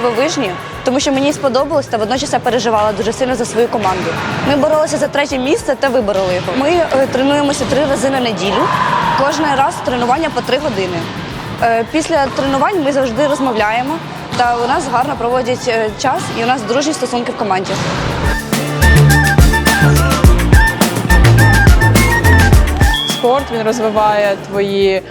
тижні, тому що мені сподобалось та водночас я переживала дуже сильно за свою команду. Ми боролися за третє місце та вибороли його. Ми е, тренуємося три рази на неділю. Кожен раз тренування по три години. Е, Після тренувань ми завжди розмовляємо, та у нас гарно проводять е, час і у нас дружні стосунки в команді. Розвиває твої е,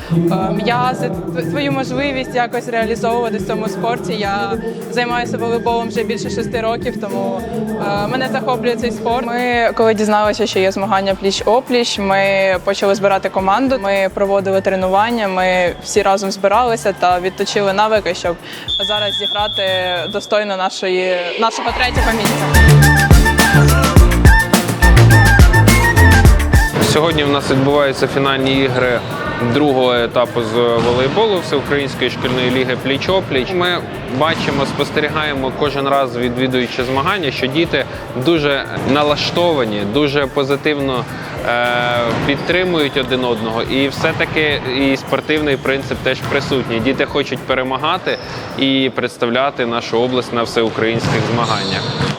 м'язи, твою можливість якось реалізовуватись в цьому спорті. Я займаюся волейболом вже більше шести років, тому е, мене захоплює цей спорт. Ми коли дізналися, що є змагання пліч опліч, ми почали збирати команду. Ми проводили тренування. Ми всі разом збиралися та відточили навики, щоб зараз зіграти достойно нашої нашого третього місця. Сьогодні в нас відбуваються фінальні ігри другого етапу з волейболу Всеукраїнської шкільної ліги пліч-опліч. Ми бачимо, спостерігаємо кожен раз відвідуючи змагання, що діти дуже налаштовані, дуже позитивно е, підтримують один одного, і все-таки і спортивний принцип теж присутній. Діти хочуть перемагати і представляти нашу область на всеукраїнських змаганнях.